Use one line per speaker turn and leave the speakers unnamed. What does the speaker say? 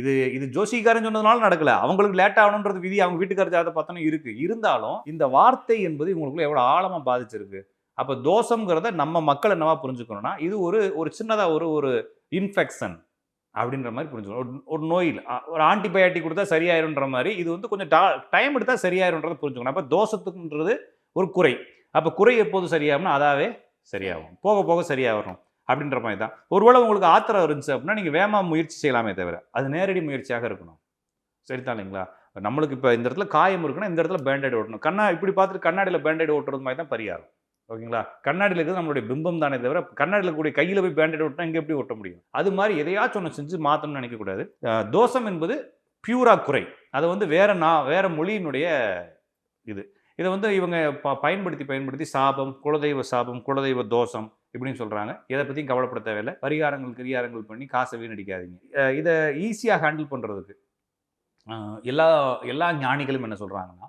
இது இது ஜோசிக்காரன் சொன்னதுனால நடக்கல. அவங்களுக்கு லேட் ஆகணுன்றது விதி. அவங்க வீட்டுக்கார ஜாதகத்தை பார்த்தோன்னா இருக்கு. இருந்தாலும் இந்த வார்த்தை என்பது இவங்களுக்குள்ள எவ்வளோ ஆழமாக பாதிச்சிருக்கு. அப்போ தோஷம்ங்கிறத நம்ம மக்கள் என்னவா புரிஞ்சுக்கணும்னா இது ஒரு ஒரு சின்னதாக ஒரு ஒரு இன்ஃபெக்ஷன் அப்படின்ற மாதிரி புரிஞ்சுக்கணும். ஒரு- ஒரு நோயில் ஒரு ஆன்டிபயோட்டிக் கொடுத்தா சரியாயிருன்ற மாதிரி இது வந்து கொஞ்சம் டைம் எடுத்தால் சரியாயிருன்றதை புரிஞ்சுக்கணும். அப்போ தோஷத்துக்குன்றது ஒரு குறை. அப்போ குறை எப்போது சரியாகும்னா அதாவே சரியாகும். போக போக சரியாக வரும் அப்படின்ற மாதிரி தான். ஒருவேளை உங்களுக்கு ஆத்திரம் இருந்துச்சு அப்படின்னா நீங்கள் வேமா முயற்சி செய்யலாமே தவிர அது நேரடி முயற்சியாக இருக்கணும். சரிதான் இல்லைங்களா? நம்மளுக்கு இப்போ இந்த இடத்துல காயம் இருக்குன்னா இந்த இடத்துல பேண்டேட் ஓட்டணும். கண்ணா இப்படி பார்த்துட்டு கண்ணாடியில் பேண்டேட் ஓட்டுறது மாதிரி தான் பரிகாரம். ஓகேங்களா? கண்ணாடியில் இருக்கிறது நம்மளுடைய பிம்பம் தானே தவிர கண்ணாடியில் கூடிய கையில் போய் பேண்டேட் ஓட்டினா இங்கே எப்படி ஓட்ட முடியும்? அது மாதிரி எதையாச்சும் ஒன்று செஞ்சு மாற்றணும்னு நினைக்கக்கூடாது. தோஷம் என்பது பியூரா குறை. அதை வந்து வேற நான் வேற மொழியினுடைய இது. இதை வந்து இவங்க ப பயன்படுத்தி பயன்படுத்தி சாபம் குலதெய்வ சாபம் குலதெய்வ தோஷம் இப்படின்னு சொல்கிறாங்க இதை பற்றியும் கவலைப்பட தேவையில்லை. பரிகாரங்கள் கிரிகாரங்கள் பண்ணி காசை வீணடிக்காதீங்க. இதை ஈஸியாக ஹேண்டில் பண்ணுறதுக்கு எல்லா எல்லா ஞானிகளும் என்ன சொல்கிறாங்கன்னா